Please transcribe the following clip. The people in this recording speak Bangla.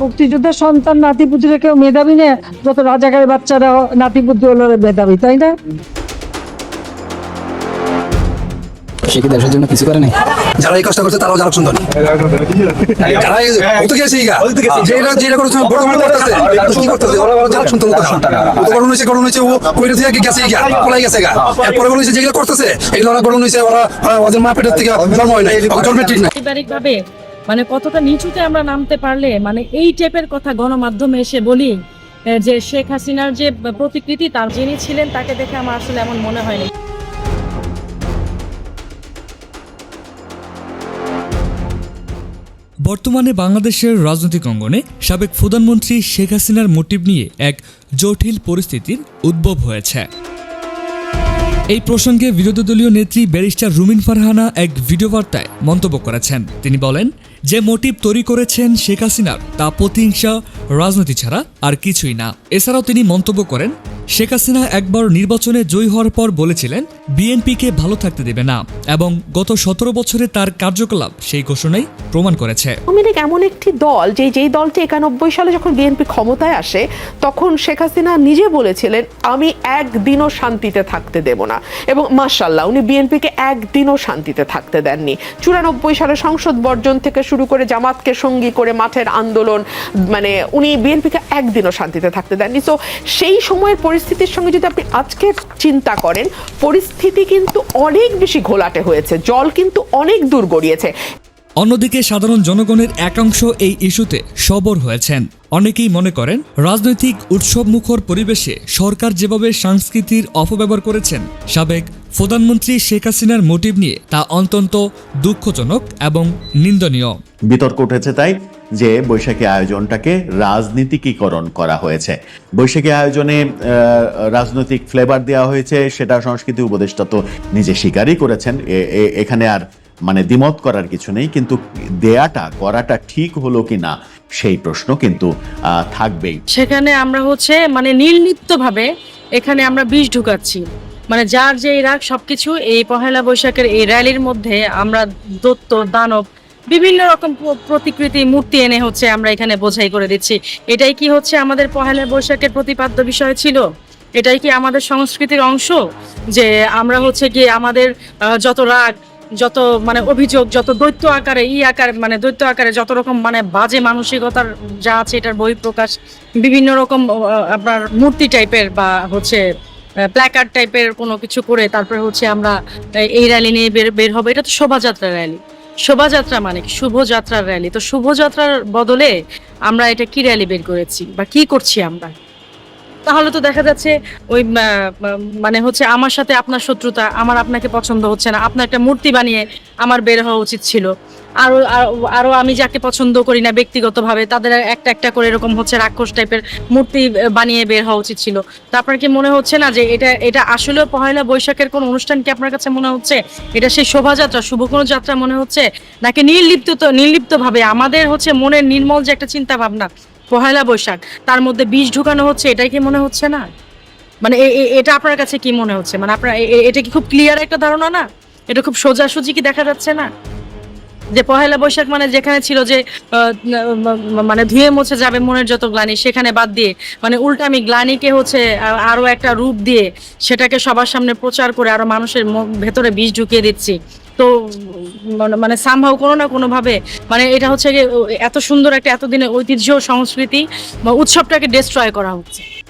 মুক্তিযোদ্ধার সন্তান নাতিপুতিরা কেউ মেধাবী না যত রাজাকারের বাচ্চারা নাতিপুতি হলো মেধাবী তাই না? সে কি দেশের জন্য কিছু করে নাই? যারা এই কাজটা করছে তারাও যারা সুন্দর। যারা ও তো গেছে ইগা যেটা যেটা করছে বর্তমানে করতেছে। কি করতেছে? ওরা ওরা যারা সুন্দর কথা ও তো হয়েছে হয়েছে ও কইরে থেকে গেছে ইগা পলাই গেছে গা। এরপরে গরম হয়েছে যেগুলো করতেছে এগুলো ওরা গরম হয়েছে ওরা ওরা ওদের মা পেটের থেকে জন্ম হয় জন্মের ঠিক নাই। পারিবারিক ভাবে মানে কতটা নিচুতে আমরা নামতে পারলে মানে এই টাইপের কথা গণমাধ্যমে এসে বলি যে শেখ হাসিনার যে প্রতিকৃতি, তার যিনি ছিলেন, তাকে দেখে আমার আসলে এমন মনে হয়নি। বর্তমানে বাংলাদেশের রাজনৈতিক অঙ্গনে সাবেক প্রধানমন্ত্রী শেখ হাসিনার মোটিভ নিয়ে এক জটিল পরিস্থিতির উদ্ভব হয়েছে। এই প্রসঙ্গে বিরোধী দলীয় নেত্রী ব্যারিস্টার রুমিন ফারহানা এক ভিডিও বার্তায় মন্তব্য করেছেন। তিনি বলেন যে মোটিভ তৈরি করেছেন শেখ হাসিনার, তা প্রতিহিংসা, রাজনীতি ছাড়া আর কিছুই না। এছাড়াও তিনি মন্তব্য করেন শেখ হাসিনা একবার নির্বাচনে জয়ী হওয়ার পর বলেছিলেন, বিএনপিকে ভালো থাকতে দেবে না এবং গত সতেরো বছরে তার কার্যকলাপ সেই ঘোষণাই প্রমাণ করেছে। এমন একটি দল যে, যেই দলটি একানব্বই সালে যখন বিএনপি ক্ষমতায় আসে, তখন শেখ হাসিনা নিজে বলেছিলেন, আমি একদিনও শান্তিতে থাকতে দেব না। এবং মার্শাল্লাহ উনি বিএনপিকে একদিনও শান্তিতে থাকতে দেননি। চুরানব্বই সালে সংসদ বর্জন থেকে শুরু করে জামাতকে সঙ্গী করে মাঠের আন্দোলন মানে উনি বিএনপিকে একদিনও শান্তিতে থাকতে দেননি। তো সেই সময়ের পরিস্থিতির সঙ্গে যদি আপনি আজকে চিন্তা করেন পরিস্থিতি কিন্তু অনেক বেশি ঘোলাটে হয়েছে জল কিন্তু অনেক দূর গড়িয়েছে। অন্যদিকে সাধারণ জনগণের একাংশ এই ইস্যুতে সবর হয়েছেন। অনেকেই মনে করেন রাজনৈতিক উৎসবমুখর পরিবেশে সরকার যেভাবে সংস্কৃতির অপব্যবহার করেছেন সাবেক প্রধানমন্ত্রী শেখ হাসিনার মোটিভ নিয়ে তা অত্যন্ত দুঃখজনক এবং নিন্দনীয়। বিতর্ক উঠেছে তাই যে বৈশাখী আয়োজনটাকে রাজনীতিকীকরণ করা হয়েছে। বৈশাখী আয়োজনে রাজনৈতিক ফ্লেভার দেওয়া হয়েছে, সেটা সংস্কৃতি উপদেষ্টা তো নিজে স্বীকারই করেছেন। এখানে আর মানে দ্বিমত করার কিছু নেই, কিন্তু দেয়াটা, করাটা ঠিক হলো কি না সেই প্রশ্ন কিন্তু থাকবেই। সেখানে আমরা হচ্ছে মানে নির্লিপ্তভাবে এখানে আমরা বিষ ঢুকাচ্ছি। মানে যার যে রাগ, সবকিছু এই পহেলা বৈশাখের এই র্যালির মধ্যে আমরা দত্ত, দানব বিভিন্ন রকম প্র- প্রতিকৃতি মূর্তি এনে হচ্ছে আমরা এখানে বোঝাই করে দিচ্ছি। এটাই কি হচ্ছে আমাদের পহেলা বৈশাখের প্রতিপাদ্য বিষয় ছিল? এটাই কি আমাদের সংস্কৃতির অংশ? যে আমরা হচ্ছে কি আমাদের যত রাগ, যত মানে অভিযোগ, যত দৈত্য আকারে, ই আকারে মানে দৈত্য আকারে যত রকম মানে বাজে মানসিকতার যা আছে এটার বহিঃপ্রকাশ, বিভিন্ন রকম আপনার মূর্তি টাইপের বা হচ্ছে প্ল্যাকার্ড টাইপের কোনো কিছু করে তারপরে হচ্ছে আমরা এই র্যালি নিয়ে বের বের হব। এটা তো শোভাযাত্রা র্যালি শোভাযাত্রা মানে কি? শুভযাত্রার র্যালি তো শুভযাত্রার বদলে আমরা এটা কি র্যালি বের করেছি? বা কি করছি আমরা? তাহলে তো দেখা যাচ্ছে ওই মানে হচ্ছে আমার সাথে আপনার শত্রুতা, আমার আপনাকে পছন্দ হচ্ছে না। আপনার একটা মূর্তি বানিয়ে আমার বের হওয়া উচিত ছিল। আরও, আরো- আরও আমি যাকে পছন্দ করি না ব্যক্তিগতভাবে, তাদের একটা একটা করে এরকম হচ্ছে রাক্ষস টাইপের মূর্তি বানিয়ে বের হওয়া উচিত ছিল। তো আপনার কি মনে হচ্ছে না যে এটা এটা আসলে পহেলা বৈশাখের কোন অনুষ্ঠান কি আপনার কাছে মনে হচ্ছে? এটা সেই শোভাযাত্রা, শুভ কোনো যাত্রা মনে হচ্ছে? নাকি নির্লিপ্ত নির্লিপ্ত ভাবে আমাদের হচ্ছে মনের নির্মল যে একটা চিন্তা ভাবনা পহেলা বৈশাখ, তার মধ্যে বিষ ঢুকানো হচ্ছে, এটাই কি মনে হচ্ছে না? মানে এটা আপনার কাছে কি মনে হচ্ছে? মানে আপনার এটা কি খুব ক্লিয়ার একটা ধারণা না? এটা খুব সোজাসুজি কি দেখা যাচ্ছে না? যে পহেলা বৈশাখ মানে যেখানে ছিল যে মানে ধুয়ে মুছে যাবে মনের যত গ্লানি, সেখানে বাদ দিয়ে মানে উল্টা আমি গ্লানিকে হচ্ছে, আ- আরও একটা রূপ দিয়ে সেটাকে সবার সামনে প্রচার করে আরও মানুষের ভেতরে বিষ ঢুকিয়ে দিচ্ছি। তো, মানে- মানে সামহাও কোনো না কোনো ভাবে মানে এটা হচ্ছে এত সুন্দর একটা এতদিনের ঐতিহ্য, সংস্কৃতি বা উৎসবটাকে ডিস্ট্রয় করা হচ্ছে।